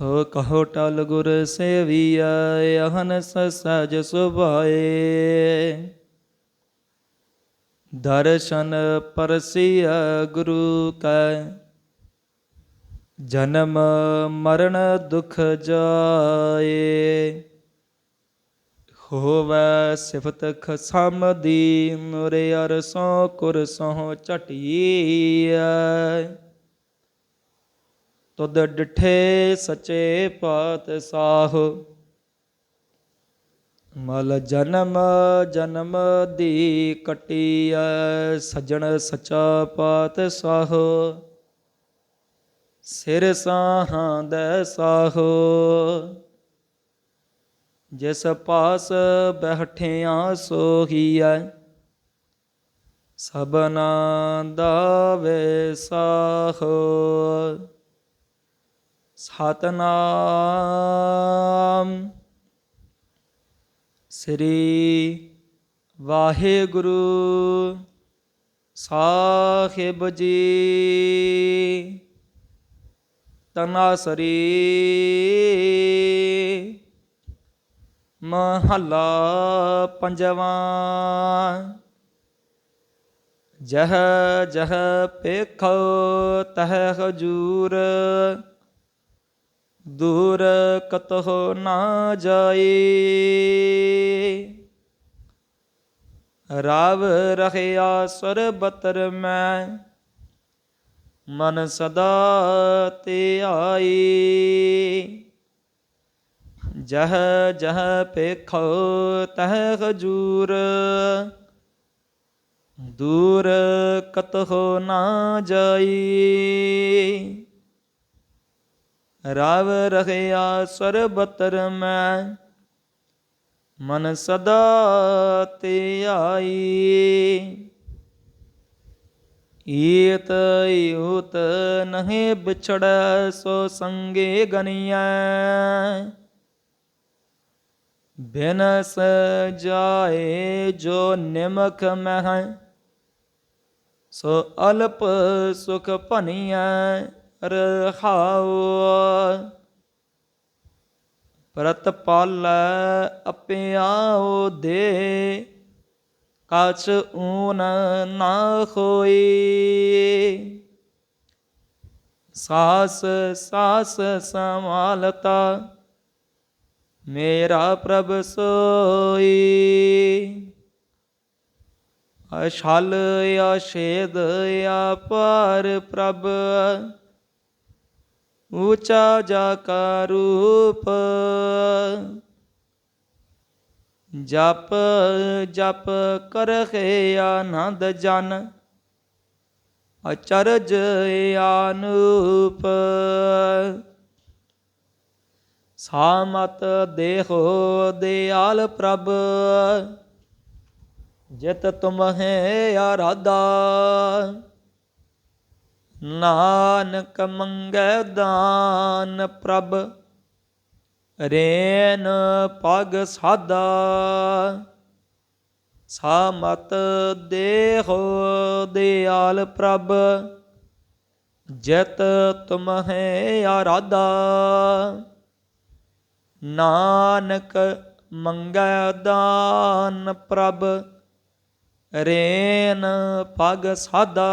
ਹੋ ਕਹੋ ਟਲ ਗੁਰ ਸੇਵੀਐ ਅਹਨਸ ਸਜ ਸੁਭਾਏ। ਦਰਸ਼ਨ ਪਰਸੀਐ ਗੁਰੂ ਕੈ, ਜਨਮ ਮਰਨ ਦੁਖ ਜਾਏ। ਹੋਵੈ ਸਿਫਤ ਖਸਮ ਦੀ ਮੁਰੇ ਅਰਸੋਂ ਕੁਰਸੋਂ ਝਟੀਐ। ਤੁਧ ਡਿਠੇ ਸਚੇ ਪਾਤਸ਼ਾਹ। ਮਲ ਜਨਮ ਜਨਮ ਦੀ ਕਟੀਐ ਸਜਣ ਸਚਾ ਪਾਤਸ਼ਾਹ। ਸਿਰ ਸਾਹਾਂ ਦੇ ਸਾਹੋ। ਜਿਸ ਪਾਸ ਬਹਿਠਿਆ ਸੋਹੀਐ ਸਬਨਾ ਦਾ ਵੇ ਸਾਹ। ਸਤਨਾਮ। ਸ੍ਰੀ ਵਾਹਿਗੁਰੂ ਸਾਹਿਬ ਜੀ। ਤਨਾਸਰੀ ਮਹੱਲਾ ਪੰਜਵਾਂ। ਜਹ ਜਹ ਪੇਖੋ ਤਹ ਹਜੂਰ। ਦੂਰ ਕਤਹੁ ਨਾ ਜਾਈ ਰਾਵ ਰਹਿਆ ਸਰਬਤਰ ਮੈਂ, ਮਨ ਸਦਾ ਤੇ ਆਈ ਜਹ ਜਹ ਪੇਖੋ ਤਹ ਹਜੂਰ, ਦੂਰ ਕਤਹੁ ਨਾ ਜਾਈ ਰਵ ਰਹਿਆ ਸਰਬਤਰ ਮੈਂ ਮਨ ਸਦਾ ਤੇ ਆਈ ਈਤ ਯੂਤ ਨਹਿ ਵਿਛੜੈ ਸੋ ਸੰਗੇ ਗਨੀਐ ਬਿਨਸ ਜਾਏ ਜੋ ਨਿਮਖ ਮਹਿ ਸੋ ਅਲਪ ਸੁਖ ਭਨੀਐ ਰਹਾਉ। ਪ੍ਰਤ ਪਾਲੈ ਅਪਿਆਉ ਦੇ ਕਛ ਊਨ ਨਾ ਹੋਈ ਸਾਸ ਸਾਸ ਸਮਾਲਤਾ ਮੇਰਾ ਪ੍ਰਭ ਸੋਈ। ਅਛਲ ਅਛੇਦ ਅਪਾਰ ਪ੍ਰਭ ਊਚਾ ਜਾ ਕਾ ਰੂਪ ਜਪ ਜਪ ਕਰਹਿ ਆਨੰਦ ਜਨ ਅਚਰਜ ਆਨੂਪ ਸਾਮਤ ਦੇਹੋ ਦਿਆਲ ਪ੍ਰਭ ਜਿਤ ਤੁਮਹਿ ਆਰਾਧਾ ਨਾਨਕ ਮੰਗੈ ਦਾਨ ਪ੍ਰਭ, ਰੇਨ ਪਗ ਸਾਦਾ। ਸਾਮਤ ਦੇਹੋ ਦਿਆਲ ਪ੍ਰਭ, ਜਤ ਤੁਮਹਿ ਆਰਾਧਾ। ਨਾਨਕ ਮੰਗੈ ਦਾਨ ਪ੍ਰਭ, ਰੇਨ ਪਗ ਸਾਦਾ।